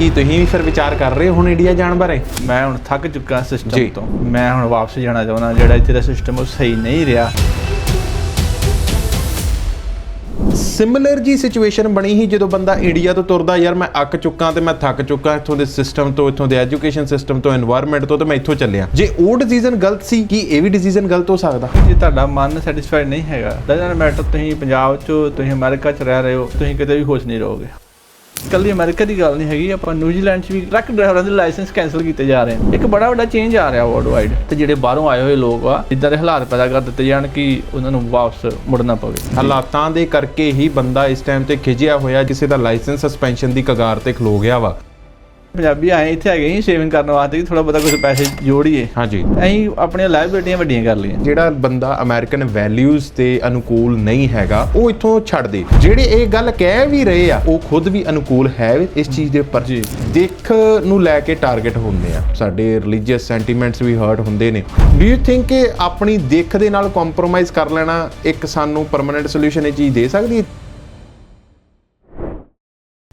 ਕੀ ਤੁਸੀਂ ਵੀ ਫਿਰ ਵਿਚਾਰ ਕਰ ਰਹੇ ਹੋ ਹੁਣ ਇੰਡੀਆ ਜਾਣ ਬਾਰੇ? ਮੈਂ ਹੁਣ ਥੱਕ ਚੁੱਕਾ ਸਿਸਟਮ ਤੋਂ। ਮੈਂ ਹੁਣ ਵਾਪਸ ਜਾਣਾ ਚਾਹੁੰਦਾ ਜਿਹੜਾ ਇੱਥੇ ਸਿਸਟਮ ਉਹ ਸਹੀ ਨਹੀਂ ਰਿਹਾ। ਸਿਮਿਲਰ ਜੀ ਸਿਚੁਏਸ਼ਨ ਬਣੀ ਹੀ ਜਦੋਂ ਬੰਦਾ ਇੰਡੀਆ ਤੋਂ ਤੁਰਦਾ ਯਾਰ ਮੈਂ ਅੱਕ ਚੁੱਕਾ ਤੇ ਮੈਂ ਥੱਕ ਚੁੱਕਾ ਇੱਥੋਂ ਦੇ ਸਿਸਟਮ ਤੋਂ ਇੱਥੋਂ ਦੇ ਐਜੂਕੇਸ਼ਨ ਸਿਸਟਮ ਤੋਂ এনवायरमेंट ਤੋਂ ਤੇ ਮੈਂ ਇੱਥੋਂ ਚੱਲਿਆ। ਜੇ ਉਹ ਡਿਸੀਜਨ ਗਲਤ ਸੀ ਕੀ ਇਹ ਵੀ ਡਿਸੀਜਨ ਗਲਤ ਹੋ ਸਕਦਾ? ਜੇ ਤੁਹਾਡਾ ਮਨ ਸੈਟੀਸਫਾਈਡ ਨਹੀਂ ਹੈਗਾ ਦੈਨ ਮੈਟਰ ਤੁਸੀਂ ਪੰਜਾਬ 'ਚ ਤੁਸੀਂ ਅਮਰੀਕਾ 'ਚ ਰਹਿ ਰਹੇ ਹੋ ਤੁਸੀਂ ਕਿਤੇ ਵੀ ਖੁਸ਼ ਨਹੀਂ ਰਹੋਗੇ। ਕੱਲੀ ਅਮਰੀਕਾ ਦੀ ਗੱਲ ਨਹੀਂ ਹੈਗੀ, ਆਪਾਂ ਨਿਊਜ਼ੀਲੈਂਡ 'ਚ ਵੀ ਟਰੱਕ ਡਰਾਈਵਰਾਂ ਦੇ ਲਾਇਸੈਂਸ ਕੈਨਸਲ ਕੀਤੇ ਜਾ ਰਹੇ ਨੇ। ਇੱਕ ਬੜਾ ਵੱਡਾ ਚੇਂਜ ਆ ਰਿਹਾ ਵਰਲਡ ਵਾਈਡ ਤੇ ਜਿਹੜੇ ਬਾਹਰੋਂ ਆਏ ਹੋਏ ਲੋਕ ਆ ਇਦਾਂ ਦੇ ਹਾਲਾਤ ਪੈਦਾ ਕਰ ਦਿੱਤੇ ਜਾਣ ਕਿ ਉਹਨਾਂ ਨੂੰ ਵਾਪਸ ਮੁੜਨਾ ਪਵੇ। ਹਾਲਾਤਾਂ ਦੇ ਕਰਕੇ ਹੀ ਬੰਦਾ ਇਸ ਟਾਈਮ ਤੇ ਖਿਜਿਆ ਹੋਇਆ, ਕਿਸੇ ਦਾ ਲਾਇਸੈਂਸ ਸਸਪੈਂਸ਼ਨ ਦੀ ਕਗਾਰ ਤੇ ਖਲੋ ਗਿਆ ਵਾ। ਪੰਜਾਬੀ ਆਏ ਇੱਥੇ ਹੈਗੇ ਸੀ ਸੇਵਿੰਗ ਕਰਨ ਵਾਸਤੇ ਕਿ ਥੋੜਾ ਬਹੁਤਾ ਕੁਝ ਪੈਸੇ ਜੋੜੀਏ। ਹਾਂਜੀ। ਅਸੀਂ ਆਪਣੀਆਂ ਲਾਇਬਿਲਟੀਆਂ ਵੱਡੀਆਂ ਕਰ ਲਈਆਂ। ਜਿਹੜਾ ਬੰਦਾ ਅਮਰੀਕਨ ਵੈਲਿਊਜ਼ ਤੇ ਅਨੁਕੂਲ ਨਹੀਂ ਹੈਗਾ ਉਹ ਇੱਥੋਂ ਛੱਡ ਦੇ। ਜਿਹੜੇ ਇਹ ਗੱਲ ਕਹਿ ਵੀ ਰਹੇ ਆ ਉਹ ਖੁਦ ਵੀ ਅਨੁਕੂਲ ਹੈ ਇਸ ਚੀਜ਼ ਦੇ ਉੱਪਰ। ਜੀ। ਦੇਖ ਨੂੰ ਲੈ ਕੇ ਟਾਰਗੇਟ ਹੁੰਦੇ ਆ। ਸਾਡੇ ਰਿਲੀਜੀਅਸ ਸੈਂਟੀਮੈਂਟਸ ਵੀ ਹਰਟ ਹੁੰਦੇ ਨੇ। ਡੂ ਯੂ ਥਿੰਕ ਕਿ ਆਪਣੀ ਦੇਖ ਦੇ ਨਾਲ ਕੰਪਰੋਮਾਈਜ਼ ਕਰ ਲੈਣਾ ਇੱਕ ਸਾਨੂੰ ਪਰਮਨੈਂਟ ਸੋਲੂਸ਼ਨ ਇਹ ਚੀਜ਼ ਦੇ ਸਕਦੀ ਹੈ?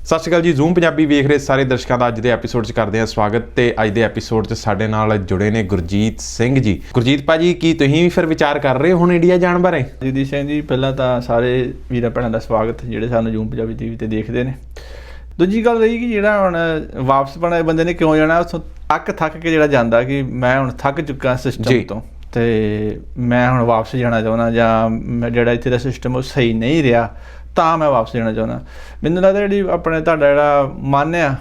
ਸਤਿ ਸ਼੍ਰੀ ਅਕਾਲ ਜੀ ਜ਼ੂਮ ਪੰਜਾਬੀ ਵੇਖ ਰਹੇ ਸਾਰੇ ਦਰਸ਼ਕਾਂ ਦਾ ਅੱਜ ਦੇ ਐਪੀਸੋਡ 'ਚ ਕਰਦੇ ਹਾਂ ਸਵਾਗਤ ਤੇ ਅੱਜ ਦੇ ਐਪੀਸੋਡ 'ਚ ਸਾਡੇ ਨਾਲ ਜੁੜੇ ਨੇ ਗੁਰਜੀਤ ਸਿੰਘ ਜੀ। ਗੁਰਜੀਤ ਭਾਜੀ ਕੀ ਤੁਸੀਂ ਵੀ ਫਿਰ ਵਿਚਾਰ ਕਰ ਰਹੇ ਹੋ ਹੁਣ ਇੰਡੀਆ ਜਾਣ ਬਾਰੇ? ਜਗਦੀਪ ਸਿੰਘ ਜੀ ਪਹਿਲਾਂ ਤਾਂ ਸਾਰੇ ਵੀਰਾਂ ਭੈਣਾਂ ਦਾ ਸਵਾਗਤ ਜਿਹੜੇ ਸਾਨੂੰ ਜੂਮ ਪੰਜਾਬੀ ਟੀਵੀ ਤੇ ਦੇਖਦੇ ਨੇ। ਦੂਜੀ ਗੱਲ ਰਹੀ ਕਿ ਜਿਹੜਾ ਹੁਣ ਵਾਪਸ ਬਣਾ ਬੰਦੇ ਨੇ ਕਿਉਂ ਜਾਣਾ ਉਥੋਂ ਅੱਕ ਥੱਕ ਕੇ ਜਿਹੜਾ ਜਾਂਦਾ ਕਿ ਮੈਂ ਹੁਣ ਥੱਕ ਚੁੱਕਾ। ਸਿਸਟਮ ਤੋਂ। ਤੇ ਮੈਂ ਹੁਣ ਵਾਪਸ ਜਾਣਾ ਚਾਹੁੰਦਾ ਜਾਂ ਜਿਹੜਾ ਇੱਥੇ ਦਾ ਸਿਸਟਮ ਉਹ ਸਹੀ ਨਹੀਂ ਰਿਹਾ ਤਾਂ ਮੈਂ ਵਾਪਸ ਜਾਣਾ ਚਾਹੁੰਦਾ। ਮੈਨੂੰ ਲੱਗਦਾ ਜਿਹੜੀ ਆਪਣੇ ਤੁਹਾਡਾ ਜਿਹੜਾ ਮਨ ਆ,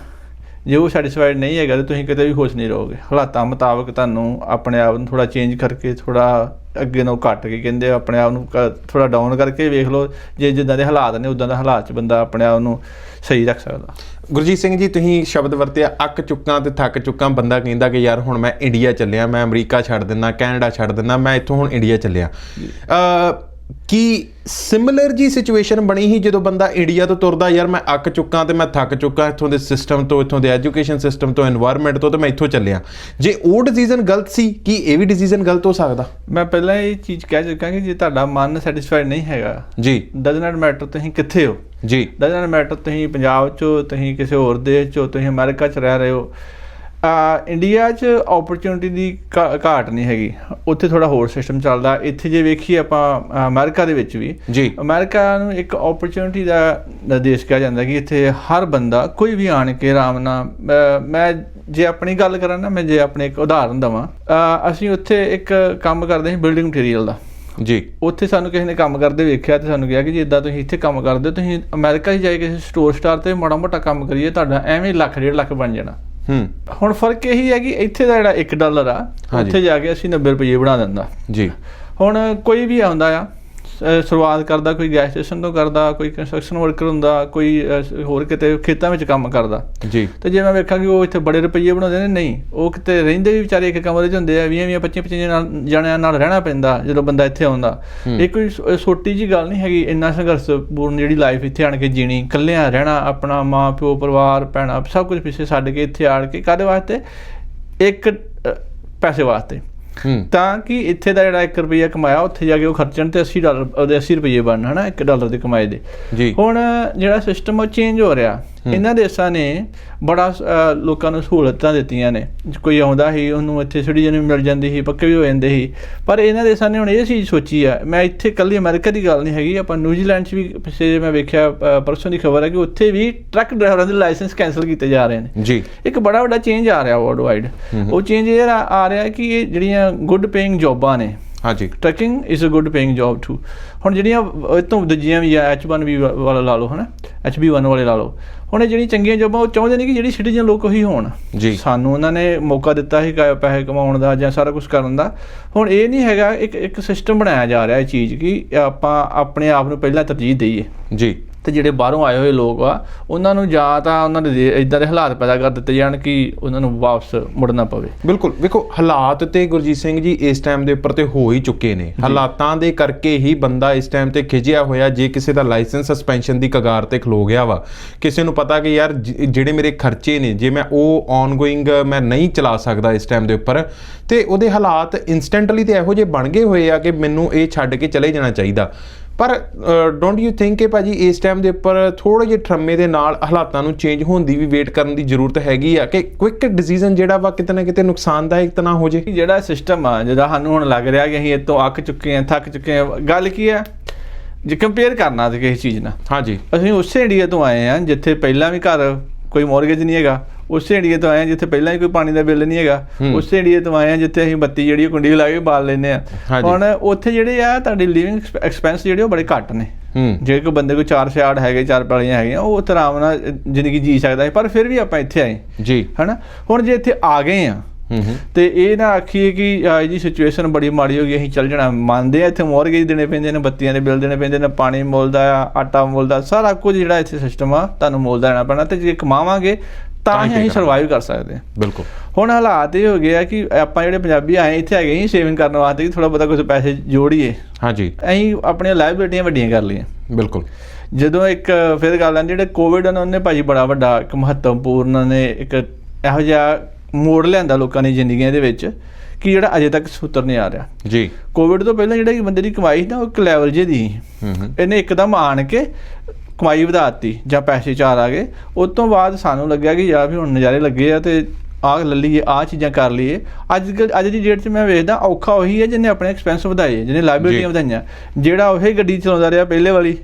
ਜੇ ਉਹ ਸੈਟੀਸਫਾਈਡ ਨਹੀਂ ਹੈਗਾ, ਤਾਂ ਤੁਸੀਂ ਕਿਤੇ ਵੀ ਖੁਸ਼ ਨਹੀਂ ਰਹੋਗੇ। ਹਾਲਾਤਾਂ ਮੁਤਾਬਕ ਤੁਹਾਨੂੰ ਆਪਣੇ ਆਪ ਨੂੰ ਥੋੜਾ ਚੇਂਜ ਕਰਕੇ ਥੋੜਾ ਅੱਗੇ ਨੂੰ ਘੱਟ ਕੇ ਕਹਿੰਦੇ ਆਪਣੇ ਆਪ ਨੂੰ ਥੋੜਾ ਡਾਊਨ ਕਰਕੇ ਵੇਖ ਲਓ। ਜੇ ਜਿੱਦਾਂ ਦੇ ਹਾਲਾਤ ਨੇ, ਉਦਾਂ ਦਾ ਹਾਲਾਤ 'ਚ ਬੰਦਾ ਆਪਣੇ ਆਪ ਨੂੰ ਸਹੀ ਰੱਖ ਸਕਦਾ। ਗੁਰਜੀਤ ਸਿੰਘ ਜੀ, ਤੁਸੀਂ ਸ਼ਬਦ ਵਰਤਿਆ, ਅੱਕ ਚੁੱਕਾਂ ਤੇ ਥੱਕ ਚੁੱਕਾਂ। ਬੰਦਾ ਕਹਿੰਦਾ ਕਿ ਯਾਰ ਹੁਣ ਮੈਂ ਇੰਡੀਆ ਚੱਲਿਆ, ਮੈਂ ਅਮਰੀਕਾ ਛੱਡ ਦਿੰਦਾ, ਕੈਨੇਡਾ ਛੱਡ ਦਿੰਦਾ, ਮੈਂ ਇੱਥੋਂ ਹੁਣ ਇੰਡੀਆ ਚੱਲਿਆ। ਅ ਕਿ ਸਿਮਿਲਰ ਜੀ ਸਿਚੁਏਸ਼ਨ ਬਣੀ ਹੀ ਜਦੋਂ ਬੰਦਾ ਇੰਡੀਆ ਤੋਂ ਤੁਰਦਾ ਯਾਰ ਮੈਂ ਅੱਕ ਚੁੱਕਾ ਤੇ ਮੈਂ ਥੱਕ ਚੁੱਕਾ ਇੱਥੋਂ ਦੇ ਸਿਸਟਮ ਤੋਂ ਇੱਥੋਂ ਦੇ ਐਜੂਕੇਸ਼ਨ ਸਿਸਟਮ ਤੋਂ এনवायरमेंट ਤੋਂ ਤੇ ਮੈਂ ਇੱਥੋਂ ਚੱਲਿਆ। ਜੇ ਉਹ ਡਿਸੀਜਨ ਗਲਤ ਸੀ ਕਿ ਇਹ ਵੀ ਡਿਸੀਜਨ ਗਲਤ ਹੋ ਸਕਦਾ? ਮੈਂ ਪਹਿਲਾਂ ਇਹ ਚੀਜ਼ ਕਹਿ ਚੁੱਕਾ ਕਿ ਜੇ ਤੁਹਾਡਾ ਮਨ ਸੈਟੀਸਫਾਈਡ ਨਹੀਂ ਹੈਗਾ ਜੀ। ਡਜ਼ ਨਾਟ ਮੈਟਰ ਤੁਸੀਂ ਕਿੱਥੇ ਹੋ। ਜੀ। ਡਜ਼ ਨਾਟ ਮੈਟਰ ਤੁਸੀਂ ਪੰਜਾਬ ਚੋਂ ਤੁਸੀਂ ਕਿਸੇ ਹੋਰ ਦੇਸ਼ ਚੋਂ ਤੁਸੀਂ ਅਮਰੀਕਾ ਚ ਰਹਿ ਰਹੇ ਹੋ ਇੰਡੀਆ 'ਚ ਓਪਰਚੁਨਿਟੀ ਦੀ ਘਾਟ ਨਹੀਂ ਹੈਗੀ। ਉੱਥੇ ਥੋੜਾ ਹੋਰ ਸਿਸਟਮ ਚੱਲਦਾ। ਇੱਥੇ ਜੇ ਵੇਖੀ ਆਪਾਂ ਅਮਰੀਕਾ ਦੇ ਵਿੱਚ ਵੀ ਜੀ। ਅਮਰੀਕਾ ਨੂੰ ਇੱਕ ਓਪਰਚੁਨਿਟੀ ਦਾ ਦੇਸ਼ ਕਿਹਾ ਜਾਂਦਾ ਕਿ ਇੱਥੇ ਹਰ ਬੰਦਾ ਕੋਈ ਵੀ ਆਣ ਕੇ ਆਰਾਮ ਨਾਲ ਮੈਂ ਜੇ ਆਪਣੀ ਗੱਲ ਕਰਾਂ ਨਾ ਮੈਂ ਜੇ ਆਪਣੇ ਇੱਕ ਉਦਾਹਰਨ ਦਵਾਂ। ਅਸੀਂ ਉੱਥੇ ਇੱਕ ਕੰਮ ਕਰਦੇ ਸੀ ਬਿਲਡਿੰਗ ਮਟੀਰੀਅਲ ਦਾ। ਜੀ। ਉੱਥੇ ਸਾਨੂੰ ਕਿਸੇ ਨੇ ਕੰਮ ਕਰਦੇ ਵੇਖਿਆ ਤੇ ਸਾਨੂੰ ਕਿਹਾ ਕਿ ਜੀ ਇਦਾਂ ਤੁਸੀਂ ਇੱਥੇ ਕੰਮ ਕਰਦੇ ਹੋ ਤੁਸੀਂ ਅਮਰੀਕਾ ਹੀ ਜਾ ਕੇ ਕਿਸੇ ਸਟੋਰ ਸਟਾਰ ਤੇ ਮਾੜਾ ਮੋਟਾ ਕੰਮ ਕਰੀਏ ਤੁਹਾਡਾ ਐਵੇਂ ਲੱਖ ਡੇਢ ਲੱਖ ਬਣ ਜਾਣਾ। ਹੂੰ। ਹੁਣ ਫ਼ਰਕ ਇਹੀ ਹੈ ਕਿ ਇੱਥੇ ਦਾ ਜਿਹੜਾ 1 ਡਾਲਰ ਆ। ਉੱਥੇ ਜਾ ਕੇ ਅਸੀਂ 90 ਰੁਪਏ ਬਣਾ ਦਿੰਦਾ। ਜੀ। ਹੁਣ ਕੋਈ ਵੀ ਆਉਂਦਾ ਆ ਸ਼ੁਰੂਆਤ ਕਰਦਾ ਕੋਈ ਗੈਸ ਸਟੇਸ਼ਨ ਤੋਂ ਕਰਦਾ ਕੋਈ ਕੰਸਟਰਕਸ਼ਨ ਵਰਕਰ ਹੁੰਦਾ ਕੋਈ ਹੋਰ ਕਿਤੇ ਖੇਤਾਂ ਵਿੱਚ ਕੰਮ ਕਰਦਾ। ਜੀ। ਤੇ ਜੇ ਮੈਂ ਵੇਖਾਂ ਕਿ ਉਹ ਇੱਥੇ ਬੜੇ ਰੁਪਈਏ ਬਣਾਉਂਦੇ ਨੇ ਨਹੀਂ। ਉਹ ਕਿਤੇ ਰਹਿੰਦੇ ਵੀ ਵਿਚਾਰੇ ਇੱਕ ਕਮਰੇ 'ਚ ਹੁੰਦੇ ਆ 20 20 25 25 ਨਾਲ ਜਣਿਆਂ ਨਾਲ ਰਹਿਣਾ ਪੈਂਦਾ ਜਦੋਂ ਬੰਦਾ ਇੱਥੇ ਆਉਂਦਾ। ਇਹ ਕੋਈ ਛੋਟੀ ਜੀ ਗੱਲ ਨਹੀਂ ਹੈਗੀ ਇੰਨਾ ਸੰਘਰਸ਼ਪੂਰਨ ਜਿਹੜੀ ਲਾਈਫ ਇੱਥੇ ਆਣ ਕੇ ਜੀਣੀ ਇਕੱਲਿਆਂ ਰਹਿਣਾ ਆਪਣਾ ਮਾਂ ਪਿਓ ਪਰਿਵਾਰ ਭੈਣਾਂ ਸਭ ਕੁਝ ਪਿੱਛੇ ਛੱਡ ਕੇ ਇੱਥੇ ਆਣ ਕੇ ਕਾਦੇ ਵਾਸਤੇ? ਇੱਕ ਪੈਸੇ ਵਾਸਤੇ। ਤਾਂ ਕਿ ਇੱਥੇ ਦਾ ਜਿਹੜਾ 1 ਰੁਪਈਆ ਕਮਾਇਆ ਉੱਥੇ ਜਾ ਕੇ ਉਹ ਖਰਚਣ ਤੇ 80 ਡਾਲਰ ਉਹਦੇ 80 ਰੁਪਈਏ ਬਣਨ ਹਨਾ 1 ਡਾਲਰ ਦੇ ਕਮਾਏ ਦੇ। ਜੀ। ਹੁਣ ਜਿਹੜਾ ਸਿਸਟਮ ਉਹ ਚੇਂਜ ਹੋ ਰਿਹਾ ਇਹਨਾਂ ਦੇਸ਼ਾਂ ਨੇ ਬੜਾ ਲੋਕਾਂ ਨੂੰ ਸਹੂਲਤਾਂ ਦਿੱਤੀਆਂ ਨੇ। ਕੋਈ ਆਉਂਦਾ ਸੀ ਉਹਨੂੰ ਇੱਥੇ ਸਿਟੀਜ਼ਨ ਵੀ ਮਿਲ ਜਾਂਦੀ ਸੀ ਪੱਕੇ ਵੀ ਹੋ ਜਾਂਦੇ ਸੀ। ਪਰ ਇਹਨਾਂ ਦੇਸ਼ਾਂ ਨੇ ਹੁਣ ਇਹ ਚੀਜ਼ ਸੋਚੀ ਆ। ਮੈਂ ਇੱਥੇ ਕੱਲੀ ਅਮਰੀਕਾ ਦੀ ਗੱਲ ਨਹੀਂ ਹੈਗੀ ਆਪਾਂ ਨਿਊਜ਼ੀਲੈਂਡ 'ਚ ਵੀ ਪਿੱਛੇ ਮੈਂ ਵੇਖਿਆ ਪਰਸੋਂ ਦੀ ਖਬਰ ਹੈ ਕਿ ਉੱਥੇ ਵੀ ਟਰੱਕ ਡਰਾਈਵਰਾਂ ਦੇ ਲਾਇਸੈਂਸ ਕੈਨਸਲ ਕੀਤੇ ਜਾ ਰਹੇ ਨੇ। ਜੀ। ਇੱਕ ਬੜਾ ਵੱਡਾ ਚੇਂਜ ਆ ਰਿਹਾ ਵਰਲਡ ਵਾਈਡ ਉਹ ਚੇਂਜ ਇਹ ਆ ਰਿਹਾ ਕਿ ਇਹ ਜਿਹੜੀਆਂ ਗੁੱਡ ਪੇਇੰਗ ਜੌਬਾਂ ਨੇ ਹਾਂਜੀ। Tracking is a good paying job too ਹੁਣ ਜਿਹੜੀਆਂ ਇਹ ਤੋਂ ਦੂਜੀਆਂ ਵੀ ਆ H1B ਵਾਲਾ ਲਾ ਲਓ ਹਨਾ? HB1 ਵਾਲੇ ਲਾ ਲਓ। ਹੁਣ ਇਹ ਜਿਹੜੀਆਂ ਚੰਗੀਆਂ ਜੌਬਾਂ ਉਹ ਚਾਹੁੰਦੇ ਨੇ ਕਿ ਜਿਹੜੀ ਸਿਟੀਜ਼ਨ ਲੋਕ ਉਹੀ ਹੋਣ। ਜੀ। ਸਾਨੂੰ ਉਹਨਾਂ ਨੇ ਮੌਕਾ ਦਿੱਤਾ ਸੀ ਪੈਸੇ ਕਮਾਉਣ ਦਾ ਜਾਂ ਸਾਰਾ ਕੁਝ ਕਰਨ ਦਾ। ਹੁਣ ਇਹ ਨਹੀਂ ਹੈਗਾ ਇੱਕ ਇੱਕ ਸਿਸਟਮ ਬਣਾਇਆ ਜਾ ਰਿਹਾ ਇਹ ਚੀਜ਼ ਕਿ ਆਪਾਂ ਆਪਣੇ ਆਪ ਨੂੰ ਪਹਿਲਾਂ ਤਰਜੀਹ ਦਈਏ। ਜੀ। ਤੇ ਜਿਹੜੇ ਬਾਹਰੋਂ ਆਏ ਹੋਏ ਲੋਕ ਆ ਉਹਨਾਂ ਨੂੰ ਜਾਂ ਤਾਂ ਉਹਨਾਂ ਦੇ ਇਦਾਂ ਦੇ ਹਾਲਾਤ ਪੈਦਾ ਕਰ ਦਿੱਤੇ ਜਾਣ ਕਿ ਉਹਨਾਂ ਨੂੰ ਵਾਪਸ ਮੁੜਨਾ ਪਵੇ। ਬਿਲਕੁਲ। ਵੇਖੋ ਹਾਲਾਤ ਤੇ ਗੁਰਜੀਤ ਸਿੰਘ ਜੀ ਇਸ ਟਾਈਮ ਦੇ ਉੱਪਰ ਤੇ ਹੋ ਹੀ ਚੁੱਕੇ ਨੇ। ਹਾਲਾਤਾਂ ਦੇ ਕਰਕੇ ਹੀ ਬੰਦਾ ਇਸ ਟਾਈਮ ਤੇ ਖਿਜਿਆ ਹੋਇਆ ਜੇ ਕਿਸੇ ਦਾ ਲਾਇਸੈਂਸ ਸਸਪੈਂਸ਼ਨ ਦੀ ਕਗਾਰ ਤੇ ਖਲੋ ਗਿਆ ਵਾ। ਕਿਸੇ ਨੂੰ ਪਤਾ ਕਿ ਯਾਰ ਜ- ਜਿਹੜੇ ਮੇਰੇ ਖਰਚੇ ਨੇ ਜੇ ਮੈਂ ਉਹ ਆਨਗੋਇੰਗ ਮੈਂ ਨਹੀਂ ਚਲਾ ਸਕਦਾ ਇਸ ਟਾਈਮ ਦੇ ਉੱਪਰ ਤੇ ਉਹਦੇ ਹਾਲਾਤ ਇਨਸਟੈਂਟਲੀ ਤੇ ਇਹੋ ਜਿਹੇ ਬਣ ਗਏ ਹੋਏ ਆ ਕਿ ਮੈਨੂੰ ਇਹ ਛੱਡ ਕੇ ਚਲੇ ਜਾਣਾ ਚਾਹੀਦਾ। ਪਰ ਡੋਨਟ ਯੂ ਥਿੰਕ ਕਿ ਭਾਜੀ ਇਸ ਟਾਈਮ ਦੇ ਉੱਪਰ ਥੋੜੇ ਜਿਹੇ ਠਰਮੇ ਦੇ ਨਾਲ ਹਾਲਾਤਾਂ ਨੂੰ ਚੇਂਜ ਹੋਣ ਦੀ ਵੀ ਵੇਟ ਕਰਨ ਦੀ ਜ਼ਰੂਰਤ ਹੈਗੀ ਆ ਕਿ ਕੁਇਕ ਡਿਸੀਜਨ ਜਿਹੜਾ ਵਾ ਕਿਤੇ ਨਾ ਕਿਤੇ ਨੁਕਸਾਨਦਾਇਕ ਤਾਂ ਨਾ ਹੋ ਜੇ? ਜਿਹੜਾ ਸਿਸਟਮ ਆ ਜਿਹਦਾ ਸਾਨੂੰ ਹੁਣ ਲੱਗ ਰਿਹਾ ਕਿ ਅਸੀਂ ਇਹ ਤੋਂ ਅੱਕ ਚੁੱਕੇ ਹਾਂ ਥੱਕ ਚੁੱਕੇ ਹਾਂ ਗੱਲ ਕੀ ਆ? ਜੇ ਕੰਪੇਅਰ ਕਰਨਾ ਤੇ ਕਿਸੇ ਚੀਜ਼ ਨਾਲ। ਹਾਂਜੀ। ਅਸੀਂ ਉਸੇ ਇੰਡੀਆ ਤੋਂ ਆਏ ਹਾਂ ਜਿੱਥੇ ਪਹਿਲਾਂ ਵੀ ਘਰ ਕੋਈ ਮੌਰਗੇਜ ਨਹੀਂ ਹੈਗਾ। ਉਸੇ ਇੰਡੀਆ ਤੋਂ ਆਏ ਹਾਂ ਜਿੱਥੇ ਪਹਿਲਾਂ ਹੀ ਕੋਈ ਪਾਣੀ ਦਾ ਬਿੱਲ ਨਹੀਂ ਹੈਗਾ। ਉਸੇ ਇੰਡੀਆ ਤੋਂ ਆਏ ਹਾਂ ਜਿੱਥੇ ਅਸੀਂ ਬੱਤੀ ਜਿਹੜੀ ਕੁੰਡੀ ਲਾ ਕੇ ਬਾਲ ਲੈਂਦੇ ਆ। ਹੁਣ ਉੱਥੇ ਜਿਹੜੇ ਆ ਤੁਹਾਡੀ ਲਿਵਿੰਗ ਐਕਸਪੈਂਸ ਜਿਹੜੇ ਉਹ ਬੜੇ ਘੱਟ ਨੇ। ਜੇ ਕੋਈ ਬੰਦੇ ਕੋਈ ਚਾਰ ਛਿਆੜ ਹੈਗੇ ਚਾਰ ਪੈਲੀਆਂ ਹੈਗੀਆਂ ਉਹ ਆਰਾਮ ਨਾਲ ਜ਼ਿੰਦਗੀ ਜੀ ਸਕਦਾ ਹੈ ਪਰ ਫਿਰ ਵੀ ਆਪਾਂ ਇੱਥੇ ਆਏ ਜੀ। ਹਨਾ? ਹੁਣ ਜੇ ਇੱਥੇ ਆ ਗਏ ਆ ਤੇ ਇਹ ਨਾ ਆਖੀਏ ਕਿ ਆ ਜੀ ਸਿਚੁਏਸ਼ਨ ਬੜੀ ਮਾੜੀ ਹੋ ਗਈ ਅਸੀਂ ਚੱਲ ਜਾਣਾ। ਮੰਨਦੇ ਆ ਇੱਥੇ ਮੋਰਗੇਜ ਦੇਣੇ ਪੈਂਦੇ ਨੇ ਬੱਤੀਆਂ ਦੇ ਬਿੱਲ ਦੇਣੇ ਪੈਂਦੇ ਨੇ ਪਾਣੀ ਮੁੱਲ ਦਾ ਆ ਆਟਾ ਮੁੱਲ ਦਾ ਸਾਰਾ ਕੁਝ ਜਿਹੜਾ ਇੱਥੇ ਸਿਸਟਮ ਆ ਤੁਹਾਨੂੰ ਮੁੱਲ ਦਾ ਦੇਣਾ ਪੈਣਾ। ਤੇ ਜੇ ਕਮਾਵਾਂਗੇ ਤਾਂ ਹੀ ਹੀ ਅਸੀਂ। ਸਰਵਾਈਵ ਕਰ ਸਕਦੇ ਹਾਂ। ਬਿਲਕੁਲ। ਹੁਣ ਹਾਲਾਤ ਇਹ ਹੋ ਗਏ ਆ ਕਿ ਆਪਾਂ ਜਿਹੜੇ ਪੰਜਾਬੀ ਆਏ ਇੱਥੇ ਹੈਗੇ ਸੀ ਸੇਵਿੰਗ ਕਰਨ ਵਾਸਤੇ ਕਿ ਥੋੜਾ ਬਹੁਤਾ ਕੁਝ ਪੈਸੇ ਜੋੜੀਏ। ਹਾਂਜੀ। ਅਸੀਂ ਆਪਣੀਆਂ ਲਾਇਬਿਲਟੀਆਂ ਵੱਡੀਆਂ ਕਰ ਲਈਆਂ। ਬਿਲਕੁਲ। ਜਦੋਂ ਇੱਕ ਫਿਰ ਗੱਲ ਆਂਦੀ ਜਿਹੜੇ ਕੋਵਿਡ ਉਹਨੇ ਭਾਜੀ ਬੜਾ ਵੱਡਾ ਇੱਕ ਮਹੱਤਵਪੂਰਨ ਨੇ ਇੱਕ ਇਹੋ ਜਿਹਾ ਮੋੜ ਲਿਆਂਦਾ ਲੋਕਾਂ ਦੀ ਜ਼ਿੰਦਗੀਆਂ ਦੇ ਵਿੱਚ ਕਿ ਜਿਹੜਾ ਅਜੇ ਤੱਕ ਸੂਤਰ ਨਹੀਂ ਆ ਰਿਹਾ। ਜੀ। ਕੋਵਿਡ ਤੋਂ ਪਹਿਲਾਂ ਜਿਹੜਾ ਬੰਦੇ ਦੀ ਕਮਾਈ ਸੀ ਨਾ ਉਹ ਇੱਕ ਲੈਵਲ ਜੇ ਦੀ। ਹੂੰ ਹੂੰ। ਇਹਨੇ ਇੱਕਦਮ ਆਣ ਕੇ ਕਮਾਈ ਵਧਾਤੀ ਜਾਂ ਪੈਸੇ ਚਾਰ ਆ ਗਏ ਉਸ ਤੋਂ ਬਾਅਦ ਸਾਨੂੰ ਲੱਗਿਆ ਕਿ ਯਾਰ ਵੀ ਹੁਣ ਨਜ਼ਾਰੇ ਲੱਗੇ ਆ ਤੇ ਆਹ ਲੈ ਲਈਏ ਆਹ ਚੀਜ਼ਾਂ ਕਰ ਲਈਏ ਅੱਜ ਅੱਜ ਦੀ ਡੇਟ 'ਚ ਮੈਂ ਵੇਖਦਾ ਔਖਾ ਉਹੀ ਹੈ ਜਿਹਨੇ ਆਪਣੇ ਐਕਸਪੈਂਸ ਵਧਾਏ ਜਿਹਨੇ ਲਾਇਬਿਲਟੀਆਂ। ਵਧਾਈਆਂ ਜਿਹੜਾ ਉਹੀ ਗੱਡੀ ਚਲਾਉਂਦਾ ਰਿਹਾ ਪਹਿਲੇ ਵਾਲੀ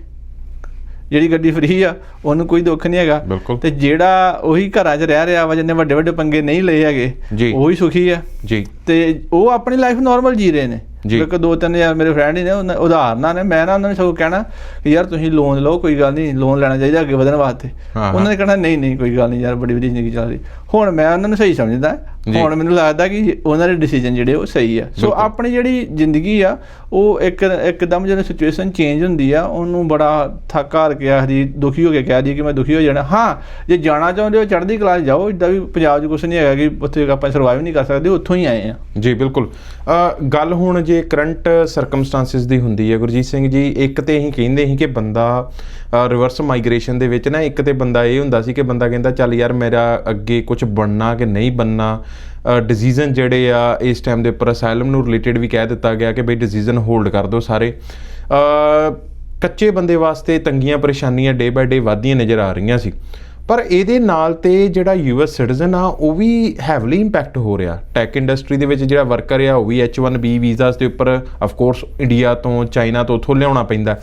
ਜਿਹੜੀ ਗੱਡੀ ਫ੍ਰੀ ਆ ਉਹਨੂੰ ਕੋਈ ਦੁੱਖ ਨਹੀਂ ਹੈਗਾ। ਤੇ ਜਿਹੜਾ ਉਹੀ ਘਰਾਂ 'ਚ ਰਹਿ ਰਿਹਾ ਵਾ ਜਿਹਨੇ ਵੱਡੇ ਵੱਡੇ ਪੰਗੇ ਨਹੀਂ ਲਏ ਹੈਗੇ। ਉਹੀ ਸੁਖੀ ਆ ਜੀ ਤੇ ਉਹ ਆਪਣੀ ਲਾਈਫ ਨਾਰਮਲ ਜੀ ਰਹੇ ਨੇ। ਕਿਉਂਕਿ ਦੋ ਤਿੰਨ ਯਾਰ ਮੇਰੇ ਫਰੈਂਡ ਹੀ ਨੇ ਉਹਨਾਂ- ਉਦਾਹਰਨਾਂ ਨੇ ਮੈਂ ਨਾ ਉਹਨਾਂ ਨੂੰ ਸਗੋਂ ਕਹਿਣਾ ਕਿ ਯਾਰ ਤੁਸੀਂ ਲੋਨ ਲਓ ਕੋਈ ਗੱਲ ਨਹੀਂ ਲੋਨ ਲੈਣਾ ਚਾਹੀਦਾ ਅੱਗੇ ਵਧਣ ਵਾਸਤੇ। ਉਹਨਾਂ ਨੇ ਕਹਿਣਾ ਨਹੀਂ ਨਹੀਂ ਕੋਈ ਗੱਲ ਨਹੀਂ ਯਾਰ ਬੜੀ ਵਧੀਆ ਜ਼ਿੰਦਗੀ ਚੱਲ ਰਹੀ। ਹੁਣ ਮੈਂ ਉਹਨਾਂ ਨੂੰ ਸਹੀ ਸਮਝਦਾ। ਹੁਣ ਮੈਨੂੰ ਲੱਗਦਾ ਕਿ ਉਹਨਾਂ ਦੇ ਡਿਸੀਜਨ ਜਿਹੜੇ ਉਹ ਸਹੀ ਆ। ਸੋ। ਆਪਣੀ ਜਿਹੜੀ ਜ਼ਿੰਦਗੀ ਆ ਉਹ ਇੱਕ ਇੱਕਦਮ ਜਦੋਂ ਸਿਚੁਏਸ਼ਨ ਚੇਂਜ ਹੁੰਦੀ ਆ ਉਹਨੂੰ ਬੜਾ ਥੱਕ ਹਾਰ ਕੇ ਆਖਦੀ ਦੁਖੀ ਹੋ ਕੇ ਕਹਿ ਦੀ ਕਿ ਮੈਂ ਦੁਖੀ ਹੋ ਜਾਣਾ। ਹਾਂ ਜੇ ਜਾਣਾ ਚਾਹੁੰਦੇ ਹੋ ਚੜ੍ਹਦੀ ਕਲਾ 'ਚ ਜਾਓ ਇਦਾਂ ਵੀ ਪੰਜਾਬ 'ਚ ਕੁਝ ਨਹੀਂ ਹੈਗਾ ਕਿ ਉੱਥੇ ਆਪਾਂ ਸਰਵਾਈਵ ਨਹੀਂ ਕਰ ਸਕਦੇ ਉੱਥੋਂ ਹੀ ਆਏ ਆ। ਜੀ ਬਿਲਕੁਲ। ਗੱਲ ਹੁਣ ਜੇ ਕਰੰਟ ਸਰਕਮਸਟੈਂਸਸ ਦੀ ਹੁੰਦੀ ਹੈ, ਗੁਰਜੀਤ ਸਿੰਘ ਜੀ, ਇੱਕ ਤੇ ਅਸੀਂ ਕਹਿੰਦੇ ਸੀ ਕਿ ਬੰਦਾ ਰਿਵਰਸ ਮਾਈਗ੍ਰੇਸ਼ਨ ਦੇ ਵਿੱਚ ਨਾ ਇੱਕ ਤੇ ਬੰਦਾ ਇਹ ਹੁੰਦਾ ਸੀ ਕਿ ਬੰਦਾ ਕਹਿੰਦਾ, ਚੱਲ ਯਾਰ ਮੇਰਾ ਅੱਗੇ ਕੁਝ ਬਣਨਾ ਕਿ ਨਹੀਂ ਬਣਨਾ? ਡਿਸੀਜਨ ਜਿਹੜੇ ਆ, ਇਸ ਟਾਈਮ ਦੇ ਉੱਪਰ ਅਸਾਈਲਮ ਨੂੰ ਰਿਲੇਟਡ ਵੀ ਕਹਿ ਦਿੱਤਾ ਗਿਆ ਕਿ ਬਈ ਡਿਸੀਜਨ ਹੋਲਡ ਕਰ ਦਿਓ ਸਾਰੇ। ਕੱਚੇ ਬੰਦੇ ਵਾਸਤੇ ਤੰਗੀਆਂ, ਪਰੇਸ਼ਾਨੀਆਂ ਡੇ ਬਾਏ ਡੇ ਵਧਦੀਆਂ ਨਜ਼ਰ ਆ ਰਹੀਆਂ ਸੀ। ਪਰ ਇਹਦੇ ਨਾਲ ਤੇ ਜਿਹੜਾ ਯੂਐਸ ਸਿਟੀਜ਼ਨ ਆ, ਉਹ ਵੀ ਹੈਵਲੀ ਇੰਪੈਕਟ ਹੋ ਰਿਹਾ। ਟੈਕ ਇੰਡਸਟਰੀ ਦੇ ਵਿੱਚ ਜਿਹੜਾ ਵਰਕਰ ਆ, ਉਹ ਵੀ H1B ਵੀਜ਼ਾਸ ਦੇ ਉੱਪਰ ਆਫ ਕੋਰਸ ਇੰਡੀਆ ਤੋਂ ਚਾਈਨਾ ਤੋਂ ਉੱਥੋਂ ਲਿਆਉਣਾ ਪੈਂਦਾ।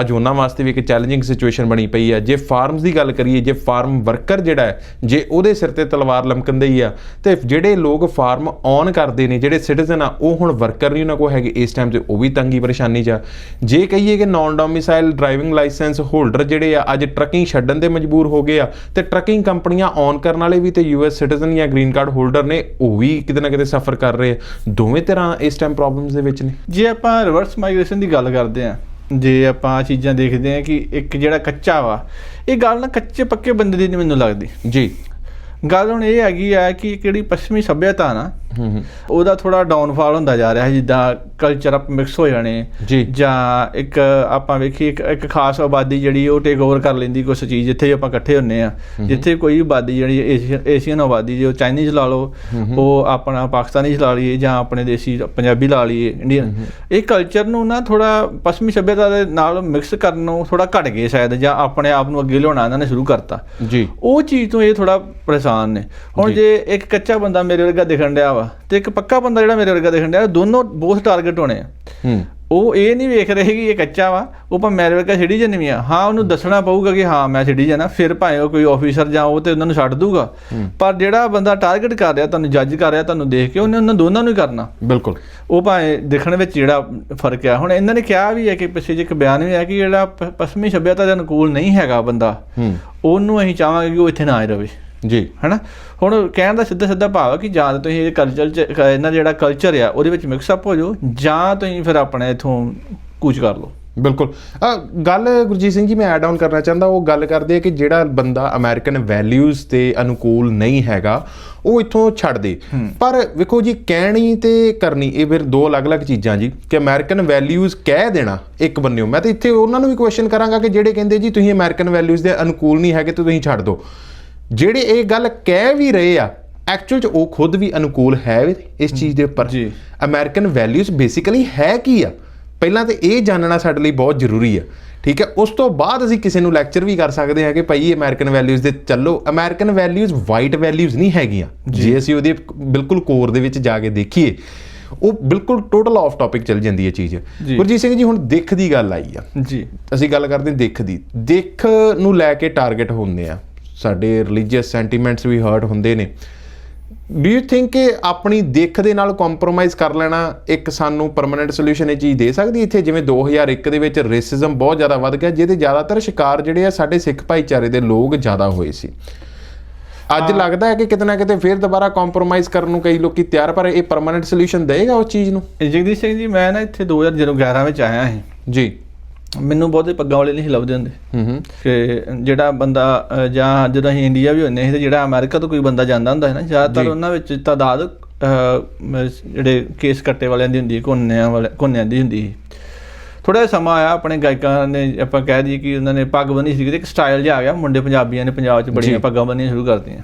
ਅੱਜ ਉਹਨਾਂ ਵਾਸਤੇ ਵੀ ਇੱਕ ਚੈਲੰਜਿੰਗ ਸਿਚੁਏਸ਼ਨ ਬਣੀ ਪਈ ਆ ਜੇ ਫਾਰਮਸ ਦੀ ਗੱਲ ਕਰੀਏ, ਜੇ ਫਾਰਮ ਵਰਕਰ ਜਿਹੜਾ ਹੈ, ਜੇ ਉਹਦੇ ਸਿਰ ਤੇ ਤਲਵਾਰ ਲਮਕਣ ਹੀ ਆ, ਤੇ ਜਿਹੜੇ ਲੋਕ ਫਾਰਮ ਔਨ ਕਰਦੇ ਨੇ, ਜਿਹੜੇ ਸਿਟੀਜ਼ਨ ਆ, ਉਹ ਹੁਣ ਵਰਕਰ ਨਹੀਂ ਉਹਨਾਂ ਕੋ ਹੈਗੇ। ਇਸ ਟਾਈਮ ਤੇ ਉਹ ਵੀ ਤੰਗੀ ਪਰੇਸ਼ਾਨੀ 'ਚ ਆ। ਜੇ ਕਹੀਏ ਕਿ non domicile driving licence holder ਜਿਹੜੇ ਆ, ਅੱਜ ਟਰੱਕਿੰਗ ਛੱਡਣ 'ਤੇ ਮਜਬੂਰ ਹੋ ਗਏ ਆ, ਤੇ ਟਰੱਕਿੰਗ ਕੰਪਨੀਆਂ ਔਨ ਕਰਨ ਵਾਲੇ ਵੀ ਤੇ ਯੂਐਸ ਸਿਟੀਜ਼ਨ ਜਾਂ ਗ੍ਰੀਨ ਕਾਰਡ ਹੋਲਡਰ ਨੇ, ਉਹ ਵੀ ਕਿਤੇ ਨਾ ਕਿਤੇ ਸਫਰ ਕਰ ਰਹੇ ਆ। ਦੋਵੇਂ ਤਰ੍ਹਾਂ ਇਸ ਟਾਈਮ ਪ੍ਰੋਬਲਮਸ ਦੇ ਵਿੱਚ ਨੇ। ਜੇ ਆਪਾਂ ਰਿਵਰਸ ਮਾਈਗ੍ਰੇਸ਼ਨ ਦੀ ਗੱਲ ਕਰਦੇ ਆ ਜੇ ਆਪਾਂ ਆਹ ਚੀਜ਼ਾਂ ਦੇਖਦੇ ਆ ਕਿ ਇੱਕ ਜਿਹੜਾ ਕੱਚਾ ਵਾ, ਇਹ ਗੱਲ ਨਾ ਕੱਚੇ ਪੱਕੇ ਬੰਦੇ ਦੀ ਨਹੀਂ ਮੈਨੂੰ ਲੱਗਦੀ। ਜੀ। ਗੱਲ ਹੁਣ ਇਹ ਹੈਗੀ ਆ ਕਿ ਕਿਹੜੀ ਪੱਛਮੀ ਸੱਭਿਅਤਾ ਨਾ ਉਹਦਾ ਥੋੜਾ ਡਾਊਨਫਾਲ ਹੁੰਦਾ ਜਾ ਰਿਹਾ ਹੈ ਜਿੱਦਾਂ ਕਲਚਰ ਅਪ ਮਿਕਸ ਹੋ ਜਾਣੇ ਜੀ। ਇੱਕ ਆਪਾਂ ਵੇਖੀ ਇੱਕ ਇੱਕ ਖਾਸ ਆਬਾਦੀ ਜਿਹੜੀ ਉਹ ਟੇਕ ਓਵਰ ਕਰ ਲੈਂਦੀ ਕੁਛ ਚੀਜ਼ ਜਿੱਥੇ ਆਪਾਂ ਇਕੱਠੇ ਹੁੰਨੇ ਆ। ਜਿੱਥੇ ਕੋਈ ਆਬਾਦੀ ਜਿਹੜੀ ਏਸ਼ੀਅਨ ਏਸ਼ੀਅਨ ਆਬਾਦੀ ਜੋ ਚਾਈਨੀਜ਼ ਲਾ ਲਓ ਉਹ ਆਪਣਾ ਪਾਕਿਸਤਾਨੀ ਲਾ ਲਈਏ ਜਾਂ ਆਪਣੇ ਦੇਸੀ ਪੰਜਾਬੀ ਲਾ ਲਈਏ ਇੰਡੀਅਨ ਇਹ ਕਲਚਰ ਨੂੰ ਨਾ ਥੋੜਾ ਪੱਛਮੀ ਸੱਭਿਅਤਾ ਦੇ ਨਾਲ ਮਿਕਸ ਕਰਨ ਨੂੰ ਥੋੜਾ ਘਟ ਗਏ ਸ਼ਾਇਦ ਜਾਂ ਆਪਣੇ ਆਪ ਨੂੰ ਅੱਗੇ ਲਿਆਉਣਾ ਇਹਨਾਂ ਨੇ ਸ਼ੁਰੂ ਕਰਤਾ। ਜੀ। ਉਹ ਚੀਜ਼ ਤੋਂ ਇਹ ਥੋੜਾ ਪਰੇਸ਼ਾਨ ਨੇ। ਹੁਣ ਜੀ। ਇੱਕ ਕੱਚਾ ਬੰਦਾ ਮੇਰੇ ਵਰਗਾ ਦਿਖਣ ਡਿਆ ਵਾ ਤੇ ਇੱਕ ਪੱਕਾ ਬੰਦਾ ਜਿਹੜਾ ਮੇਰੇ ਵਰਗਾ ਦਿਖਣ ਡਿਆ ਦੋਨੋਂ ਬਹੁਤ ਟਾਰਗੇਟ ਹੋਣੇ ਆ। ਉਹ ਇਹ ਨਹੀਂ ਵੇਖ ਰਹੇ ਕਿ ਇਹ ਕੱਚਾ ਵਾ ਉਹ ਪਰ ਮੇਰੇ ਵਰਗਾ ਸਿਟੀਜ਼ਨ ਵੀ ਆ। ਹਾਂ ਉਹਨੂੰ ਦੱਸਣਾ ਪਊਗਾ ਕਿ ਹਾਂ ਮੈਂ ਸਿਟੀਜ਼ਨ ਆ ਫਿਰ ਭਾਵੇਂ ਉਹ ਕੋਈ ਆਫੀਸਰ ਜਾਂ ਉਹ ਤੇ ਉਹਨਾਂ ਨੂੰ ਛੱਡ ਦੂਗਾ ਪਰ ਜਿਹੜਾ ਬੰਦਾ ਟਾਰਗੇਟ ਕਰ ਰਿਹਾ ਤੁਹਾਨੂੰ ਜੱਜ ਕਰ ਰਿਹਾ ਤੁਹਾਨੂੰ ਦੇਖ ਕੇ ਉਹਨੇ ਉਹਨਾਂ ਦੋਨਾਂ ਨੂੰ ਹੀ ਕਰਨਾ। ਬਿਲਕੁਲ। ਉਹ ਭਾਵੇਂ ਦੇਖਣ ਵਿੱਚ ਜਿਹੜਾ ਫ਼ਰਕ ਆ। ਹੁਣ ਇਹਨਾਂ ਨੇ ਕਿਹਾ ਵੀ ਹੈ ਕਿ ਪਿੱਛੇ ਜੇ ਇੱਕ ਬਿਆਨ ਵੀ ਹੈ ਕਿ ਜਿਹੜਾ ਪੱਛਮੀ ਸੱਭਿਅਤਾ ਦੇ ਅਨੁਕੂਲ ਨਹੀਂ ਹੈਗਾ ਬੰਦਾ। ਉਹਨੂੰ ਅਸੀਂ ਚਾਹਾਂਗੇ ਕਿ ਉਹ ਇੱਥੇ ਨਾ ਆਏ ਰਵੇ। ਜੀ। ਹੈਨਾ? ਹੁਣ ਕਹਿਣ ਦਾ ਸਿੱਧਾ ਸਿੱਧਾ ਭਾਵ ਹੈ ਕਿ ਜਾਂ ਤਾਂ ਤੁਸੀਂ ਇਹ ਕਲਚਰ ਚ ਇਹਨਾਂ ਜਿਹੜਾ ਕਲਚਰ ਆ ਉਹਦੇ ਵਿੱਚ ਮਿਕਸ ਅਪ ਹੋ ਜਾਓ ਜਾਂ ਤੁਸੀਂ ਫਿਰ ਆਪਣੇ ਇਥੋਂ ਕੂਚ ਕਰ ਲਓ। ਬਿਲਕੁਲ। ਗੱਲ ਗੁਰਜੀਤ ਸਿੰਘ ਜੀ ਮੈਂ ਐਡ ਆਨ ਕਰਨਾ ਚਾਹੁੰਦਾ ਉਹ ਗੱਲ ਕਰਦੇ ਆ ਕਿ ਜਿਹੜਾ ਬੰਦਾ ਅਮਰੀਕਨ ਵੈਲਿਊਜ਼ ਤੇ ਅਨੁਕੂਲ ਨਹੀਂ ਹੈਗਾ ਉਹ ਇੱਥੋਂ ਛੱਡ ਦੇ। ਪਰ ਵੇਖੋ ਜੀ ਕਹਿਣੀ ਤੇ ਕਰਨੀ ਇਹ ਫਿਰ ਦੋ ਅਲੱਗ-ਅਲੱਗ ਚੀਜ਼ਾਂ ਜੀ। ਕਿ ਅਮਰੀਕਨ ਵੈਲਿਊਜ਼ ਕਹਿ ਦੇਣਾ ਇੱਕ ਬੰਨਿਓ। ਮੈਂ ਤਾਂ ਇੱਥੇ ਉਹਨਾਂ ਨੂੰ ਵੀ ਕੁਐਸਚਨ ਕਰਾਂਗਾ ਕਿ ਜਿਹੜੇ ਕਹਿੰਦੇ ਜੀ ਤੁਸੀਂ ਅਮਰੀਕਨ ਵੈਲਿਊਜ਼ ਦੇ ਅਨੁਕੂਲ ਨਹੀਂ ਹੈਗੇ ਤੇ ਤੁਸੀਂ ਛੱਡ ਦਿਓ। ਜਿਹੜੇ ਇਹ ਗੱਲ ਕਹਿ ਵੀ ਰਹੇ ਆ ਐਕਚੁਅਲ ਚ ਉਹ ਖੁਦ ਵੀ ਅਨੁਕੂਲ ਹੈ ਇਸ ਚੀਜ਼ ਦੇ ਉੱਪਰ। ਜੀ। ਅਮਰੀਕਨ ਵੈਲਿਊਜ਼ ਬੇਸਿਕਲੀ ਹੈ ਕੀ ਆ? ਪਹਿਲਾਂ ਤੇ ਇਹ ਜਾਣਨਾ ਸਾਡੇ ਲਈ ਬਹੁਤ ਜ਼ਰੂਰੀ ਆ ਠੀਕ ਹੈ? ਉਸ ਤੋਂ ਬਾਅਦ ਅਸੀਂ ਕਿਸੇ ਨੂੰ ਲੈਕਚਰ ਵੀ ਕਰ ਸਕਦੇ ਹਾਂ ਕਿ ਭਾਈ ਅਮਰੀਕਨ ਵੈਲਿਊਜ਼ ਦੇ ਚੱਲੋ। ਅਮਰੀਕਨ ਵੈਲਿਊਜ਼ ਵਾਈਟ ਵੈਲਿਊਜ਼ ਨਹੀਂ ਹੈਗੀਆਂ। ਜੇ। ਅਸੀਂ ਉਹਦੇ ਬਿਲਕੁਲ ਕੋਰ ਦੇ ਵਿੱਚ ਜਾ ਕੇ ਦੇਖੀਏ ਉਹ ਬਿਲਕੁਲ ਟੋਟਲ ਆਫ ਟਾਪਿਕ ਚੱਲ ਜਾਂਦੀ ਹੈ ਚੀਜ਼। ਜੀ। ਗੁਰਜੀਤ ਸਿੰਘ ਜੀ ਹੁਣ ਦਿੱਖ ਦੀ ਗੱਲ ਆਈ ਆ। ਜੀ। ਅਸੀਂ ਗੱਲ ਕਰਦੇ ਦਿੱਖ ਦੀ। ਦਿੱਖ ਨੂੰ ਲੈ ਕੇ ਟਾਰਗੇਟ ਹੁੰਦੇ ਆ। ਸਾਡੇ ਰਿਲੀਜੀਅਸ ਸੈਂਟੀਮੈਂਟਸ ਵੀ ਹਰਟ ਹੁੰਦੇ ਨੇ। ਡੂ ਯੂ ਥਿੰਕ ਕਿ ਆਪਣੀ ਦਿੱਖ ਦੇ ਨਾਲ ਕੰਪਰੋਮਾਈਜ਼ ਕਰ ਲੈਣਾ ਇੱਕ ਸਾਨੂੰ ਪਰਮਨੈਂਟ ਸੋਲੂਸ਼ਨ ਇਹ ਚੀਜ਼ ਦੇ ਸਕਦੀ ਇੱਥੇ ਜਿਵੇਂ 2001 ਦੇ ਵਿੱਚ ਰੇਸਿਜ਼ਮ ਬਹੁਤ ਜ਼ਿਆਦਾ ਵੱਧ ਗਿਆ ਜਿਹਦੇ ਜ਼ਿਆਦਾਤਰ ਸ਼ਿਕਾਰ ਜਿਹੜੇ ਆ ਸਾਡੇ ਸਿੱਖ ਭਾਈਚਾਰੇ ਦੇ ਲੋਕ ਜ਼ਿਆਦਾ ਹੋਏ ਸੀ। ਅੱਜ ਲੱਗਦਾ ਹੈ ਕਿ ਕਿਤੇ ਨਾ ਕਿਤੇ ਫਿਰ ਦੁਬਾਰਾ ਕੰਪਰੋਮਾਈਜ਼ ਕਰਨ ਨੂੰ ਕਈ ਲੋਕੀ ਤਿਆਰ ਪਰ ਇਹ ਪਰਮਨੈਂਟ ਸੋਲੂਸ਼ਨ ਦੇਗਾ ਉਸ ਚੀਜ਼ ਨੂੰ? ਜਗਦੀਸ਼ ਸਿੰਘ ਜੀ ਮੈਂ ਨਾ ਇੱਥੇ 2011 ਵਿੱਚ ਆਇਆ ਸੀ। ਜੀ। ਮੈਨੂੰ ਬਹੁਤੇ ਪੱਗਾਂ ਵਾਲੇ ਨਹੀਂ ਲੱਭਦੇ ਹੁੰਦੇ। ਹੂੰ ਹੂੰ। ਕਿ ਜਿਹੜਾ ਬੰਦਾ ਜਾਂ ਜਦੋਂ ਅਸੀਂ ਇੰਡੀਆ ਵੀ ਹੁੰਦੇ ਸੀ ਤੇ ਜਿਹੜਾ ਅਮਰੀਕਾ ਤੋਂ ਕੋਈ ਬੰਦਾ ਜਾਂਦਾ ਹੁੰਦਾ ਹੈ ਨਾ ਜ਼ਿਆਦਾਤਰ। ਉਹਨਾਂ ਵਿੱਚ ਤਾਦਾਦ ਜਿਹੜੇ ਕੇਸ ਕੱਟੇ ਵਾਲਿਆਂ ਦੀ ਹੁੰਦੀ ਕੋਨਿਆਂ ਵਾਲੇ ਕੋਨਿਆਂ ਦੀ ਹੁੰਦੀ ਥੋੜਾ ਜਿਹਾ ਸਮਾਂ ਆਇਆ ਆਪਣੇ ਗਾਇਕਾਂ ਨੇ ਆਪਾਂ ਕਹਿ ਦਈਏ ਕਿ ਉਹਨਾਂ ਨੇ ਪੱਗ ਬੰਨੀ ਸੀ ਤੇ ਇੱਕ ਸਟਾਈਲ ਜਿਹਾ ਆ ਗਿਆ ਮੁੰਡੇ ਪੰਜਾਬੀਆਂ ਨੇ ਪੰਜਾਬ 'ਚ ਬੜੀਆਂ। ਪੱਗਾਂ ਬੰਨੀਆਂ ਸ਼ੁਰੂ ਕਰਤੀਆਂ।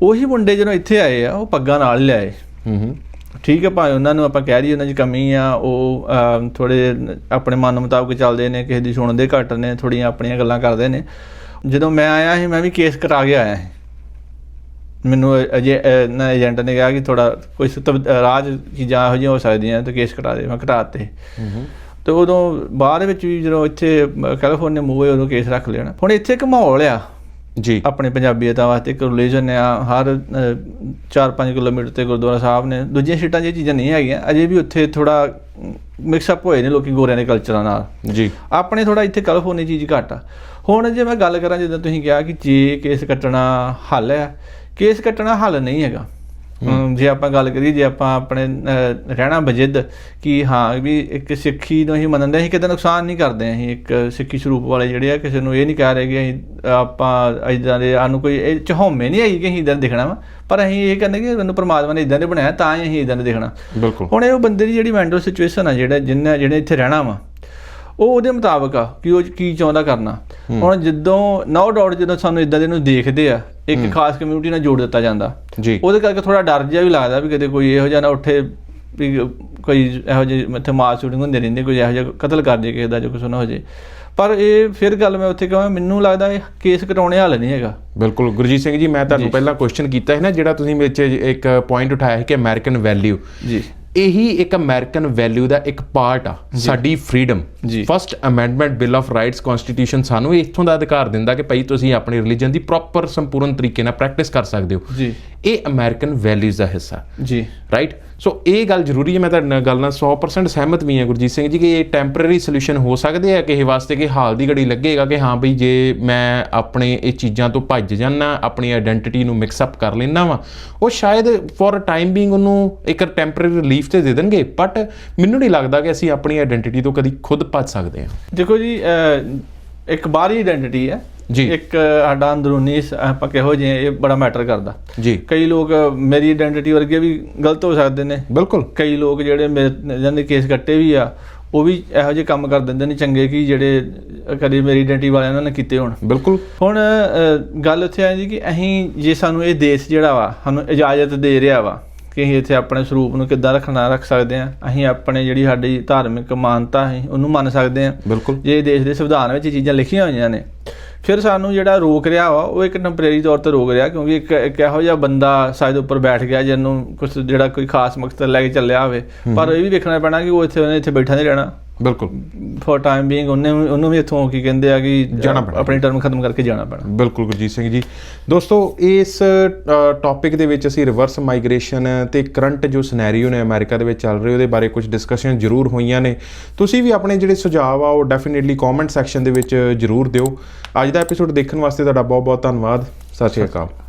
ਉਹੀ ਮੁੰਡੇ ਜਦੋਂ ਇੱਥੇ ਆਏ ਆ ਉਹ ਪੱਗਾਂ ਨਾਲ ਲਿਆਏ। ਹੂੰ ਹੂੰ। ਠੀਕ ਹੈ ਭਾਵੇਂ ਉਹਨਾਂ ਨੂੰ ਆਪਾਂ ਕਹਿ ਦਈਏ ਉਹਨਾਂ 'ਚ ਕਮੀ ਆ ਉਹ ਥੋੜੇ ਆਪਣੇ ਮਨ ਮੁਤਾਬਕ ਚੱਲਦੇ ਨੇ ਕਿਸੇ ਦੀ ਸੁਣਦੇ ਘੱਟ ਨੇ ਥੋੜੀਆਂ ਆਪਣੀਆਂ ਗੱਲਾਂ ਕਰਦੇ ਨੇ। ਜਦੋਂ ਮੈਂ ਆਇਆ ਸੀ ਮੈਂ ਵੀ ਕੇਸ ਕਰਾ ਕੇ ਆਇਆ ਸੀ। ਮੈਨੂੰ ਅਜੇ ਨਾ ਏਜੰਟ ਨੇ ਕਿਹਾ ਕਿ ਥੋੜਾ ਕੋਈ ਰਾਜ ਚੀਜ਼ਾਂ ਇਹੋ ਜਿਹੀਆਂ ਹੋ ਸਕਦੀਆਂ ਤੇ ਕੇਸ ਕਰਾ ਦੇ ਮੈਂ ਕਰਾਤੇ ਹੂੰ ਤੇ ਉਦੋਂ ਬਾਅਦ ਵਿੱਚ ਵੀ ਜਦੋਂ ਇੱਥੇ ਕੈਲੀਫੋਰਨੀਆ ਮੂਵ ਹੋਏ ਉਦੋਂ ਕੇਸ ਰੱਖ ਨਾ। ਹੁਣ ਇੱਥੇ ਇੱਕ ਮਾਹੌਲ ਆ। ਜੀ। ਆਪਣੇ ਪੰਜਾਬੀਅਤਾਂ ਵਾਸਤੇ ਇੱਕ ਰਿਲੀਜਨ ਆ ਹਰ 4-5 ਕਿਲੋਮੀਟਰ ਤੇ ਗੁਰਦੁਆਰਾ ਸਾਹਿਬ ਨੇ। ਦੂਜੀਆਂ ਸੀਟਾਂ 'ਚ ਇਹ ਚੀਜ਼ਾਂ ਨਹੀਂ ਹੈਗੀਆਂ ਅਜੇ ਵੀ ਉੱਥੇ ਥੋੜਾ ਮਿਕਸ ਅਪ ਹੋਏ ਨੇ ਲੋਕੀ ਗੋਰਿਆਂ ਦੇ ਕਲਚਰਾਂ ਨਾਲ। ਜੀ। ਆਪਣੇ ਥੋੜਾ ਇੱਥੇ ਕੈਲੀਫੋਰਨੀਆ ਚੀਜ਼ ਘੱਟ ਆ। ਹੁਣ ਜੇ ਮੈਂ ਗੱਲ ਕਰਾਂ ਜਦੋਂ ਤੁਸੀਂ ਕਿਹਾ ਕਿ ਜੇ ਕੇਸ ਕੱਟਣਾ ਹੱਲ ਹੈ ਕੇਸ ਕੱਟਣਾ ਹੱਲ ਨਹੀਂ ਹੈਗਾ। ਜੇ ਆਪਾਂ ਗੱਲ ਕਰੀਏ ਜੇ ਆਪਾਂ ਆਪਣੇ ਰਹਿਣਾ ਬਜਿੱਦ ਕਿ ਹਾਂ ਵੀ ਇੱਕ ਸਿੱਖੀ ਨੂੰ ਹੀ ਮੰਨਦੇ ਅਸੀਂ ਕਿਤੇ ਨੁਕਸਾਨ ਨਹੀਂ ਕਰਦੇ ਅਸੀਂ ਇੱਕ ਸਿੱਖੀ ਸਰੂਪ ਵਾਲੇ ਜਿਹੜੇ ਆ ਕਿਸੇ ਨੂੰ ਇਹ ਨਹੀਂ ਕਹਿ ਰਹੇ ਕਿ ਅਸੀਂ ਆਪਾਂ ਇਦਾਂ ਦੇ ਸਾਨੂੰ ਕੋਈ ਇਹ ਚਹੋਮੇ ਨਹੀਂ ਆਈ ਕਿ ਅਸੀਂ ਇਦਾਂ ਦਿਖਣਾ ਵਾ ਪਰ ਅਸੀਂ ਇਹ ਕਹਿੰਦੇ ਕਿ ਮੈਨੂੰ ਪ੍ਰਮਾਤਮਾ ਨੇ ਇਦਾਂ ਦੇ ਬਣਾਇਆ ਤਾਂ ਹੀ ਅਸੀਂ ਇਦਾਂ ਦੇ ਦਿਖਣਾ। ਬਿਲਕੁਲ। ਹੁਣ ਇਹ ਉਹ ਬੰਦੇ ਦੀ ਜਿਹੜੀ ਮੈਂਟਲ ਸਿਚੁਏਸ਼ਨ ਆ ਜਿਹੜਾ ਜਿੰਨੇ ਜਿਹੜੇ ਇੱਥੇ ਰਹਿਣਾ ਵਾ ਉਹ ਉਹਦੇ ਮੁਤਾਬਕ ਆ ਕਿ ਉਹ ਕੀ ਚਾਹੁੰਦਾ ਕਰਨਾ। ਹੁਣ ਜਦੋਂ ਨੋ ਡਾਊਟ ਜਦੋਂ ਸਾਨੂੰ ਇਦਾਂ ਦੇ ਨੂੰ ਦੇਖਦੇ ਆ ਇੱਕ ਖਾਸ ਕਮਿਊਨਿਟੀ ਨਾਲ ਜੋੜ ਦਿੱਤਾ ਜਾਂਦਾ। ਜੀ। ਉਹਦੇ ਕਰਕੇ ਥੋੜਾ ਡਰ ਜਿਹਾ ਵੀ ਲੱਗਦਾ ਵੀ ਕਿਤੇ ਕੋਈ ਇਹੋ ਜਿਹਾ ਨਾ ਉੱਠੇ ਵੀ ਕੋਈ ਇਹੋ ਜਿਹੀ ਇੱਥੇ ਮਾਸ ਸ਼ੂਟਿੰਗ ਹੁੰਦੀ ਰਹਿੰਦੀ ਕੋਈ ਇਹੋ ਜਿਹਾ ਕਤਲ ਕਰ ਦੇ ਕਿਸੇ ਦਾ ਜੋ ਕੁਛ ਨਾ ਹੋ ਜੇ। ਪਰ ਇਹ ਫਿਰ ਗੱਲ ਮੈਂ ਉੱਥੇ ਕਹਾਂ ਮੈਨੂੰ ਲੱਗਦਾ ਇਹ ਕੇਸ ਕਟਾਉਣੇ ਹੱਲ ਨਹੀਂ ਹੈਗਾ। ਬਿਲਕੁਲ। ਗੁਰਜੀਤ ਸਿੰਘ ਜੀ ਮੈਂ ਤੁਹਾਨੂੰ ਪਹਿਲਾਂ ਕੁਐਸਚਨ ਕੀਤਾ ਹੈ ਨਾ ਜਿਹੜਾ ਤੁਸੀਂ ਵਿੱਚ ਇੱਕ ਪੁਆਇੰਟ ਉਠਾਇਆ ਹੈ ਕਿ ਅਮਰੀਕਨ ਵੈਲਿਊ ਜੀ। ਇਹੀ ਇੱਕ ਅਮਰੀਕਨ ਵੈਲਿਊ ਦਾ ਇੱਕ ਪਾਰਟ ਆ ਸਾਡੀ ਫਰੀडम ਜੀ। First amendment bill of rights constitution ਸਾਨੂੰ ਇੱਥੋਂ ਦਾ ਅਧਿਕਾਰ ਦਿੰਦਾ ਕਿ ਭਾਈ ਤੁਸੀਂ ਆਪਣੀ ਰਿਲੀਜਨ ਦੀ ਪ੍ਰੋਪਰ ਸੰਪੂਰਨ ਤਰੀਕੇ ਨਾਲ ਪ੍ਰੈਕਟਿਸ ਕਰ ਸਕਦੇ ਹੋ। ਜੀ। ਇਹ ਅਮਰੀਕਨ ਵੈਲਿਊਜ਼ ਦਾ ਹਿੱਸਾ। ਜੀ। ਰਾਈਟ ਸੋ ਇਹ ਗੱਲ ਜ਼ਰੂਰੀ ਹੈ, ਮੈਂ ਤੁਹਾਡੇ ਨਾਲ ਗੱਲ ਨਾਲ 100% ਸਹਿਮਤ ਵੀ ਹਾਂ ਗੁਰਜੀਤ ਸਿੰਘ ਜੀ ਕਿ ਇਹ ਟੈਂਪਰੇਰੀ ਸੋਲੂਸ਼ਨ ਹੋ ਸਕਦੇ ਆ ਕਿਸੇ ਵਾਸਤੇ ਕਿ ਹਾਲ ਦੀ ਘੜੀ ਲੱਗੇਗਾ ਕਿ ਹਾਂ ਬਈ ਜੇ ਮੈਂ ਆਪਣੇ ਇਹ ਚੀਜ਼ਾਂ ਤੋਂ ਭੱਜ ਜਾਣਾ ਆਪਣੀ ਆਇਡੈਂਟੀਟੀ ਨੂੰ ਮਿਕਸ ਅਪ ਕਰ ਲੈਣਾ ਵਾ, ਉਹ ਸ਼ਾਇਦ ਫॉर ਅ ਟਾਈਮ ਬੀਇੰਗ ਉਹਨੂੰ ਇੱਕ ਟੈਂਪਰੇਰੀ ਰਿਲੀਫ ਤੇ ਦੇ ਦੇਣਗੇ ਬਟ ਮੈਨੂੰ ਨਹੀਂ ਲੱਗਦਾ ਕਿ ਅਸੀਂ ਆਪਣੀ ਆਇਡੈਂਟੀਟੀ ਤੋਂ ਕਦੀ ਖੁਦ ਭੱਜ ਸਕਦੇ ਹਾਂ। ਦੇਖੋ ਜੀ ਇੱਕ ਬਾਹਰੀ ਆਇਡੈਂਟੀਟੀ ਹੈ। ਜੀ। ਇੱਕ ਸਾਡਾ ਅੰਦਰੂਨੀ ਆਪਾਂ ਕਿਹੋ ਜਿਹੇ ਇਹ ਬੜਾ ਮੈਟਰ ਕਰਦਾ। ਜੀ। ਕਈ ਲੋਕ ਮੇਰੀ ਆਇਡੈਂਟੀਟੀ ਵਰਗੇ ਵੀ ਗਲਤ ਹੋ ਸਕਦੇ ਨੇ। ਬਿਲਕੁਲ। ਕਈ ਲੋਕ ਜਿਹੜੇ ਮੇਰੇ ਜਿਹਨਾਂ ਦੇ ਕੇਸ ਕੱਟੇ ਵੀ ਆ ਉਹ ਵੀ ਇਹੋ ਜਿਹੇ ਕੰਮ ਕਰ ਦਿੰਦੇ ਨੇ ਚੰਗੇ ਕਿ ਜਿਹੜੇ ਕਦੇ ਮੇਰੀ ਆਇਡੈਂਟੀਟੀ ਵਾਲਿਆਂ ਨੇ ਕੀਤੇ ਹੋਣ। ਬਿਲਕੁਲ। ਹੁਣ ਗੱਲ ਉੱਥੇ ਆ ਜੀ ਕਿ ਅਸੀਂ ਜੇ ਸਾਨੂੰ ਇਹ ਦੇਸ਼ ਜਿਹੜਾ ਵਾ ਸਾਨੂੰ ਇਜਾਜ਼ਤ ਦੇ ਰਿਹਾ ਵਾ ਕਿ ਅਸੀਂ ਇੱਥੇ ਆਪਣੇ ਸਰੂਪ ਨੂੰ ਕਿੱਦਾਂ ਰੱਖਣਾ ਰੱਖ ਸਕਦੇ ਆ ਅਸੀਂ ਆਪਣੇ ਜਿਹੜੀ ਸਾਡੀ ਧਾਰਮਿਕ ਮਾਨਤਾ ਹੈ ਉਹਨੂੰ ਮੰਨ ਸਕਦੇ ਆ ਬਿਲਕੁਲ। ਜੇ ਦੇਸ਼ ਦੇ ਸੰਵਿਧਾਨ ਵਿੱਚ ਚੀਜ਼ਾਂ ਲਿਖੀਆਂ ਹੋਈਆਂ ਨੇ ਫਿਰ ਸਾਨੂੰ ਜਿਹੜਾ ਰੋਕ ਰਿਹਾ ਵਾ ਉਹ ਇੱਕ ਟੈਂਪਰੇਰੀ ਤੌਰ ਤੇ ਰੋਕ ਰਿਹਾ ਕਿਉਂਕਿ ਇੱਕ ਇੱਕ ਇਹੋ ਜਿਹਾ ਬੰਦਾ ਸ਼ਾਇਦ ਉੱਪਰ ਬੈਠ ਗਿਆ ਜਿਹਨੂੰ ਕੁਝ ਜਿਹੜਾ ਕੋਈ ਖਾਸ ਮਕਸਦ ਲੈ ਕੇ ਚੱਲਿਆ ਹੋਵੇ। ਪਰ ਇਹ ਵੀ ਵੇਖਣਾ ਪੈਣਾ ਕਿ ਉਹ ਇੱਥੇ ਉਹਨੇ ਇੱਥੇ ਬੈਠਾ ਨਹੀਂ ਰਹਿਣਾ। ਬਿਲਕੁਲ। ਫॉर ਟਾਈਮ ਬੀਇੰਗ ਉਹਨੇ ਉਹਨੂੰ ਵੀ ਇੱਥੋਂ ਕੀ ਕਹਿੰਦੇ ਆ ਕਿ ਜਾਣਾ ਪੈਣਾ। ਆਪਣੀ ਟਰਮ ਖਤਮ ਕਰਕੇ ਜਾਣਾ ਪੈਣਾ। ਬਿਲਕੁਲ ਗੁਰਜੀਤ ਸਿੰਘ ਜੀ। ਦੋਸਤੋ ਇਸ ਟੌਪਿਕ ਦੇ ਵਿੱਚ ਅਸੀਂ ਰਿਵਰਸ ਮਾਈਗ੍ਰੇਸ਼ਨ ਤੇ ਕਰੰਟ ਜੋ ਸਿਨੈਰੀਓ ਨੇ ਅਮਰੀਕਾ ਦੇ ਵਿੱਚ ਚੱਲ ਰਹੇ ਉਹਦੇ ਬਾਰੇ ਕੁਝ ਡਿਸਕਸ਼ਨ ਜ਼ਰੂਰ ਹੋਈਆਂ ਨੇ। ਤੁਸੀਂ ਵੀ ਆਪਣੇ ਜਿਹੜੇ ਸੁਝਾਅ ਆ ਉਹ ਡੈਫੀਨਿਟਲੀ ਕਮੈਂਟ ਸੈਕਸ਼ਨ ਦੇ ਵਿੱਚ ਜ਼ਰੂਰ ਦਿਓ। ਅੱਜ ਦਾ ਐਪੀਸੋਡ ਦੇਖਣ ਵਾਸਤੇ ਤੁਹਾਡਾ ਬਹੁਤ ਬਹੁਤ ਧੰਨਵਾਦ। ਸਤਿ ਸ਼੍ਰੀ ਅਕਾਲ।